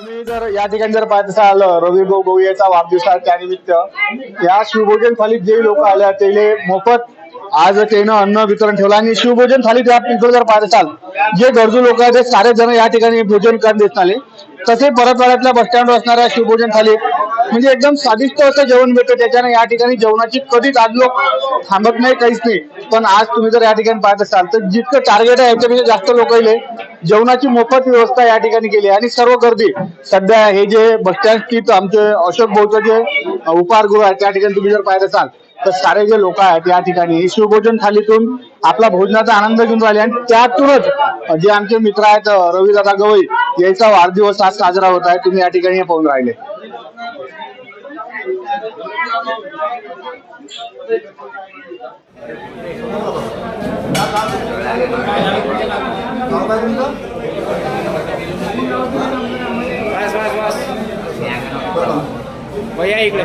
तुम्ही जर या ठिकाणी जर पाहत असाल रवी भाऊ गोवियाचा वाढदिवस आहे त्यानिमित्त या शिवभोजन थालीत जे लोक आले ते मोफत आज त्यानं अन्न वितरण ठेवलं आणि शिवभोजन थाली या इकडे जर पाहत असाल जे गरजू लोक आहेत ते सारे जण या ठिकाणी भोजन करत देत आले तसे परतवाड्यातल्या बस स्टँडवर असणाऱ्या शिवभोजन थाली म्हणजे एकदम स्वादिष्ट असं जेवण मिळतं. त्याच्याने या ठिकाणी जेवणाची कधीच आज लोक थांबत नाही काहीच नाही. पण आज तुम्ही जर या ठिकाणी पाहत असाल तर जितकं टार्गेट आहे याच्यापेक्षा जास्त लोक येले जेवणाची मोफत व्यवस्था या ठिकाणी केली आणि सर्व गर्दी सध्या हे जे बस स्टँड स्थित आमचे अशोक भाऊचं जे उपहारगृह आहे त्या ठिकाणी तुम्ही जर पाहत असाल तर सारे जे लोक आहेत या ठिकाणी शिवभोजन थालीतून आपला भोजनाचा आनंद घेऊन राहिले आणि त्यातूनच जे आमचे मित्र आहेत रविदादा गवई याचा वाढदिवस आज साजरा होत आहे. तुम्ही या ठिकाणी हे पाहून राहिले. इकडे.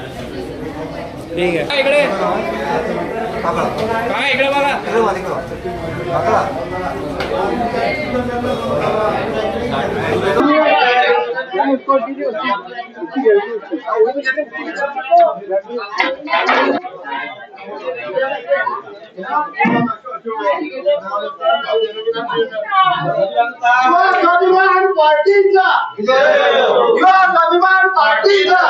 ठीक आहे. इकडे. काय इकडे बघा. पार्टीचा. युवा स्वाभिमान पार्टीचा.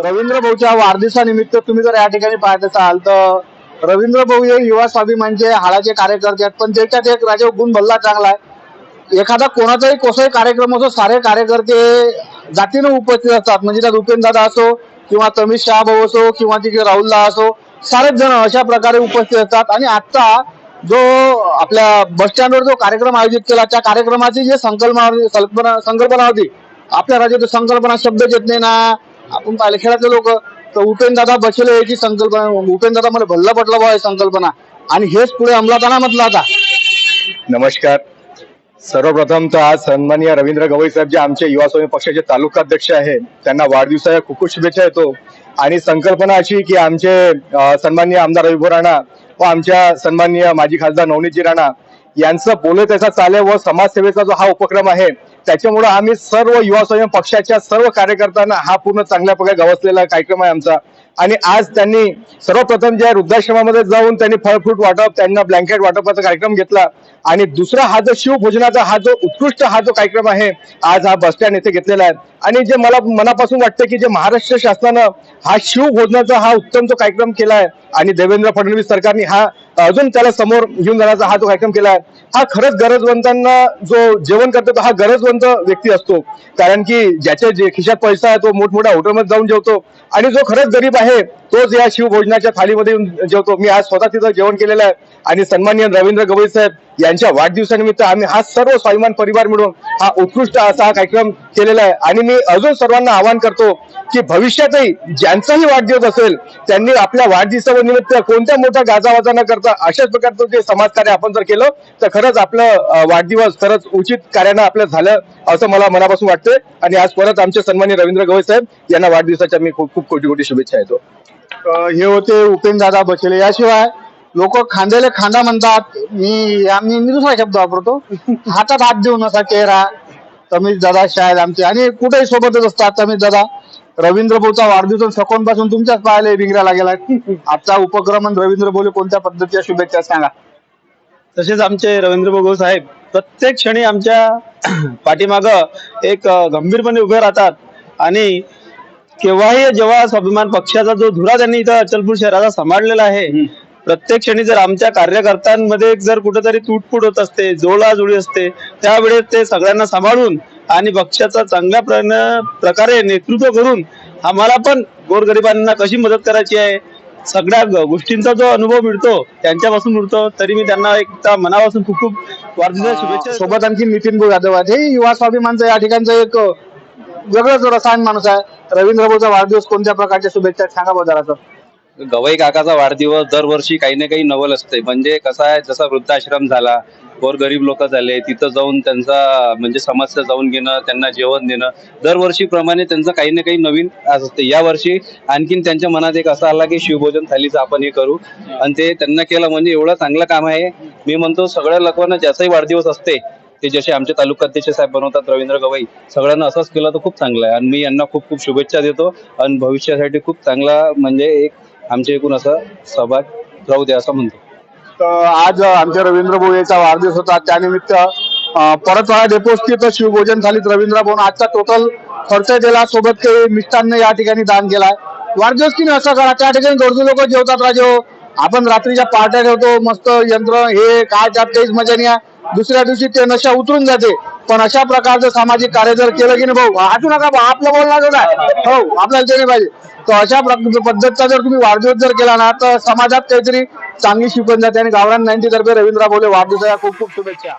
रवींद्र भाऊच्या वाढदिवसानिमित्त तुम्ही जर या ठिकाणी पाहत असाल तर रवींद्र भाऊ हे युवा स्वाभिमानचे हाडाचे कार्यकर्ते आहेत पण त्याच्यात एक राजा गुण भल्ला चांगला आहे. एखादा कोणाचाही कोसाही कार्यक्रम असो सारे कार्यकर्ते जातीनं उपस्थित असतात. म्हणजे त्यात उपेंद्र दादा असो किंवा तमिश शाह भाऊ असो किंवा तिकडे राहुलदा असो सारेच जण अशा प्रकारे उपस्थित असतात. आणि आता जो आपल्या बस स्टँडवर जो कार्यक्रम आयोजित केला त्या कार्यक्रमाची जी संकल्पना संकल्पना संकल्पना होती आपल्या राज्यात संकल्पना शब्द येत नाही ना. आपण पाहिले खेळातले लोक तर उपेंद्र दादा बसले याची संकल्पना उपेंद्र दादा मला भल्ला पटला बा संकल्पना. आणि हेच पुढे अंमलात आणा म्हटलं आता. नमस्कार. सर्वप्रथम तर आज सन्माननीय रवींद्र गवई साहेब जे आमचे युवा स्वामी पक्षाचे तालुकाध्यक्ष आहे त्यांना वाढदिवसाच्या खूप खूप शुभेच्छा येतो आणि संकल्पना अशी की आमचे अं, सन्माननीय आमदार रविभो राणा व आमच्या सन्माननीय माजी खासदार नवनीतजी राणा यांचं बोले त्याचा चाले व समाजसेवेचा जो हा उपक्रम आहे त्याच्यामुळे आम्ही सर्व युवा स्वयं पक्षाच्या सर्व कार्यकर्त्यांना हा पूर्ण चांगल्या प्रकारे गवसलेला कार्यक्रम आहे आमचा. आणि आज त्यांनी सर्वप्रथम ज्या वृद्धाश्रमामध्ये जाऊन त्यांनी फळफ्रूट वाटप त्यांना ब्लँकेट वाटपाचा कार्यक्रम घेतला. आणि दुसरा हा जो शिवभोजनाचा हा जो उत्कृष्ट हा जो कार्यक्रम आहे आज हा बस स्टँड येथे घेतलेला आहे. आणि जे मला मनापासून वाटतं की जे महाराष्ट्र शासनानं हा शिवभोजनाचा हा उत्तम जो कार्यक्रम केला आहे आणि देवेंद्र फडणवीस सरकारने हा अजून त्याला समोर घेऊन जाण्याचा हा जो कार्यक्रम केला आहे हा खरंच गरजवंतांना जो जेवण करतो तो हा श्रीमंत व्यक्ती असतो? कारण की ज्याच्या जे खिशात पैसा आहे तो मोठमोठ्या हॉटेलमध्ये जाऊन जेवतो. आणि जो खरंच गरीब आहे तोच या शिवभोजनाच्या थालीमध्ये येऊन जेवतो. मी आज स्वतः तिथं जेवण केलेलं आहे. आणि सन्माननीय रवींद्र गवई साहेब यांच्या वाढदिवसानिमित्त आम्ही हा सर्व स्वाभिमान परिवार मिळून हा उत्कृष्ट असा हा कार्यक्रम केलेला आहे. आणि मी अजून सर्वांना आवाहन करतो की भविष्यातही ज्यांचाही वाढदिवस असेल त्यांनी आपल्या वाढदिवसानिमित्त कोणत्या मोठ्या गाजावाजा न करता अशाच प्रकारचं जे समाजकार्य आपण जर केलं तर खरंच आपलं वाढदिवस खरंच उचित कार्यानं आपलं झालं. असं मला मनापासून वाटतंय. आणि आज परत आमचे सन्मान्य रवींद्र गवई साहेब यांना वाढदिवसाच्या मी खूप खूप कोटी कोटी शुभेच्छा येतो हे होते उपेंद्र दादा बसले याशिवाय लोक खांद्याला खांदा म्हणतात. मी आम्ही मी दुसरा शब्द वापरतो. हातात हात देऊन असा चेहरा. तमिळ दादा शाळेत आमचे. आणि कुठेही सोबतच असतात तमिळ दादा. रवींद्र भाऊचा वाढदिवस सकून पासून तुमच्याच पाहायला बिंगरा गेला आजचा उपक्रम आणि रवींद्र भाऊ कोणत्या पद्धतीच्या शुभेच्छा सांगा? तसेच आमचे रवींद्र भाऊ साहेब प्रत्येक क्षणी आमच्या पाठीमाग एक गंभीरपणे उभे राहतात. आणि केव्हाही जेव्हा स्वाभिमान पक्षाचा जो धुरा त्यांनी इथं अचलपूर शहराचा सांभाळलेला आहे प्रत्येक क्षणी जर आमच्या कार्यकर्त्यांमध्ये जर कुठेतरी तुटफूट होत असते जोडाजुळी असते त्यावेळेस ते सगळ्यांना सांभाळून आणि पक्षाचा चांगल्या प्रकारे नेतृत्व करून आम्हाला पण गोरगरिबांना कशी मदत करायची आहे सगळ्या गोष्टींचा जो अनुभव मिळतो त्यांच्यापासून मिळतो तरी मी त्यांना एक मनापासून खूप खूप वाढदिवसाच्या शुभेच्छा. सोबत आणखी नितीन आहेत हे युवा स्वाभिमानचं या ठिकाणचं एक वेगळंच रसायन माणूस आहे रवींद्र भाऊचा वाढदिवस कोणत्या प्रकारच्या शुभेच्छा? सांगा सर. गवई काकाचा वाढदिवस दरवर्षी काही ना काही नवल असते. म्हणजे कसं आहे जसा वृद्धाश्रम झाला गोर गरीब लोक झाले तिथं जाऊन त्यांचा म्हणजे समस्या जाऊन घेणं त्यांना जेवण देणं दरवर्षीप्रमाणे त्यांचं काही ना काही नवीन असते. या वर्षी आणखीन त्यांच्या मनात एक असं आला की शिवभोजन थालीचं आपण हे करू. आणि ते त्यांना केलं म्हणजे एवढं चांगलं काम आहे. मी म्हणतो सगळ्या लोकांना ज्याचाही वाढदिवस असते ते जसे आमचे तालुकाध्यक्ष साहेब बनवतात रवींद्र गवई सगळ्यांना असंच केलं तर खूप चांगलं आहे. आणि मी यांना खूप खूप शुभेच्छा देतो. आणि भविष्यासाठी खूप चांगला म्हणजे एक आमच्या एकूण असं सहभाग राहू द्या असं म्हणतो. तर आज आमच्या रवींद्र भाऊ याचा वाढदिवस होता. त्यानिमित्त परतवाडा डेपो स्थित शिवभोजन थालीत रवींद्र भाऊ आजचा टोटल खर्च दिला सोबत काही मिष्टान्न या ठिकाणी दान केलाय. वाढदिवस की नाही असं करा. त्या ठिकाणी गरजू लोक जेवतात राजे हो. आपण रात्रीच्या पार्ट्या ठेवतो मस्त यंत्र हे काय त्यात काहीच मजा नाही आहे. दुसऱ्या दिवशी ते नशा उतरून जाते. पण अशा प्रकारचं सामाजिक कार्य जर केलं की नाही भाऊ हटू नका भाऊ आपलं बोलणार काय हो आपल्याला ते नाही पाहिजे. तर अशा पद्धतीचा जर तुम्ही वाढदिवस जर केला ना तर समाजात काहीतरी चांगली शिकवण जाते. आणि गावरान नाईन्टी तर्फे रवींद्र बोले वाढदिवसाच्या खूप खूप शुभेच्छा.